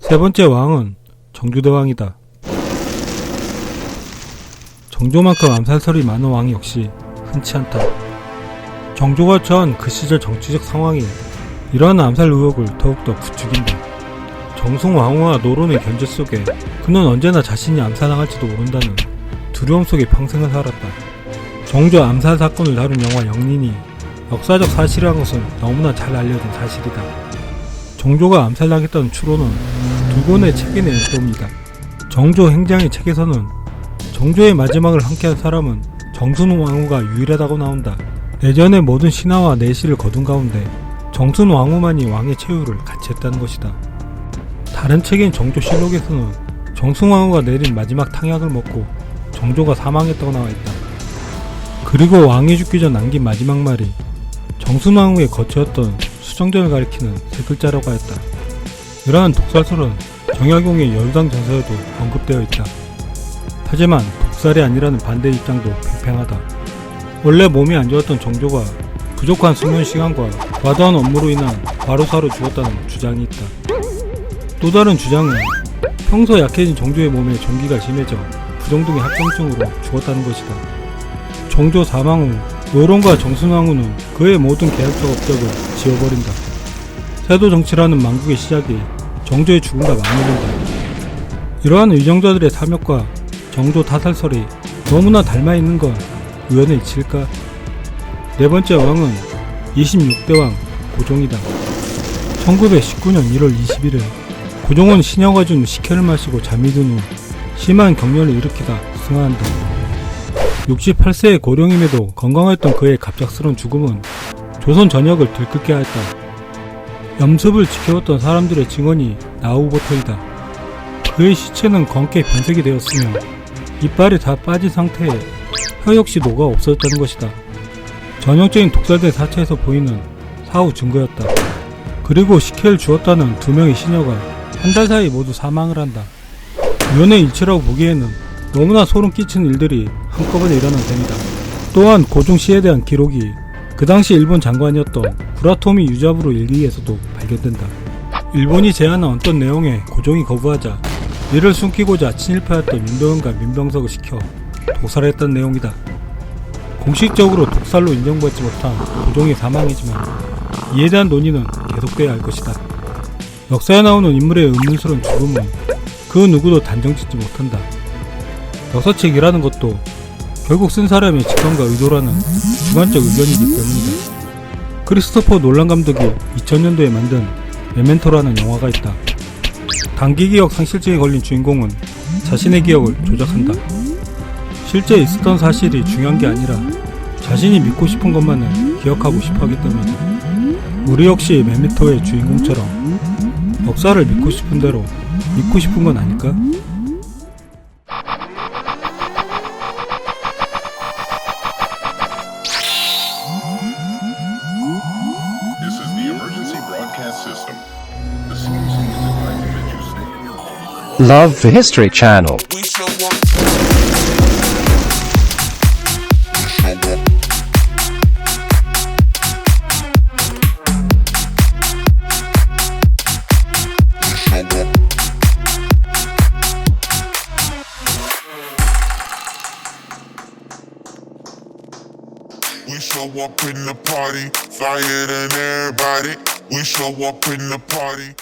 세 번째 왕은 정주대왕이다. 정조만큼 암살설이 많은 왕 역시 흔치 않다. 정조가 처한 그 시절 정치적 상황이 이러한 암살 의혹을 더욱더 부추긴다. 정승 왕후와 노론의 견제 속에 그는 언제나 자신이 암살당할지도 모른다는 두려움 속에 평생을 살았다. 정조 암살 사건을 다룬 영화 영린이 역사적 사실이란 것은 너무나 잘 알려진 사실이다. 정조가 암살당했다는 추론은 두 권의 책에 내놓습니다. 정조 행장의 책에서는 정조의 마지막을 함께한 사람은 정순 왕후가 유일하다고 나온다. 내전의 모든 신하와 내시를 거둔 가운데 정순 왕후만이 왕의 최후를 같이 했다는 것이다. 다른 책인 정조실록에서는 정순 왕후가 내린 마지막 탕약을 먹고 정조가 사망했다고 나와 있다. 그리고 왕이 죽기 전 남긴 마지막 말이 정순 왕후의 거처였던 수정전을 가리키는 세 글자라고 하였다. 이러한 독살설은 정약용의 여유당 전서에도 언급되어 있다. 하지만 독살이 아니라는 반대 입장도 팽팽하다. 원래 몸이 안 좋았던 정조가 부족한 수면 시간과 과도한 업무로 인한 과로사로 죽었다는 주장이 있다. 또 다른 주장은 평소 약해진 정조의 몸에 전기가 심해져 부정등의 합병증으로 죽었다는 것이다. 정조 사망 후 노론과 정순왕후는 그의 모든 계획적 업적을 지워버린다. 세도 정치라는 망국의 시작이 정조의 죽음과 맞물린다. 이러한 의정자들의 탐욕과 정조 타살설이 너무나 닮아 있는 건 우연의 일치일까? 네 번째 왕은 26대 왕 고종이다. 1919년 1월 21일 고종은 신여가 준 식혜를 마시고 잠이 든 후 심한 경련을 일으키다 승하한다. 68세의 고령임에도 건강했던 그의 갑작스러운 죽음은 조선 전역을 들끓게 하였다. 염습을 지켜왔던 사람들의 증언이 나우버터이다. 그의 시체는 검게 변색이 되었으며 이빨이 다 빠진 상태에 혀 역시 녹아 없어졌다는 것이다. 전형적인 독살된 사체에서 보이는 사후 증거였다. 그리고 식혜를 주었다는 두 명의 시녀가 한 달 사이 모두 사망을 한다. 우연의 일치라고 보기에는 너무나 소름 끼치는 일들이 한꺼번에 일어난 셈이다. 또한 고종 씨에 대한 기록이 그 당시 일본 장관이었던 구라토미 유자부로 일기에서도 발견된다. 일본이 제안한 어떤 내용에 고종이 거부하자 이를 숨기고자 친일파였던 윤도현과 민병석을 시켜 독살했던 내용이다. 공식적으로 독살로 인정받지 못한 고종의 사망이지만 이에 대한 논의는 계속돼야 할 것이다. 역사에 나오는 인물의 의문스러운 죽음은 그 누구도 단정짓지 못한다. 역사책이라는 것도 결국 쓴 사람의 직감과 의도라는 주관적 의견이기 때문이다. 크리스토퍼 놀란 감독이 2000년도에 만든 메멘토라는 영화가 있다. 단기 기억 상실증에 걸린 주인공은 자신의 기억을 조작한다. 실제 있었던 사실이 중요한 게 아니라 자신이 믿고 싶은 것만을 기억하고 싶어 하기 때문이다. 우리 역시 메멘토의 주인공처럼 역사를 믿고 싶은 대로 믿고 싶은 건 아닐까? Love the History Channel. We show up. In the party, fire than everybody. We show up in the party.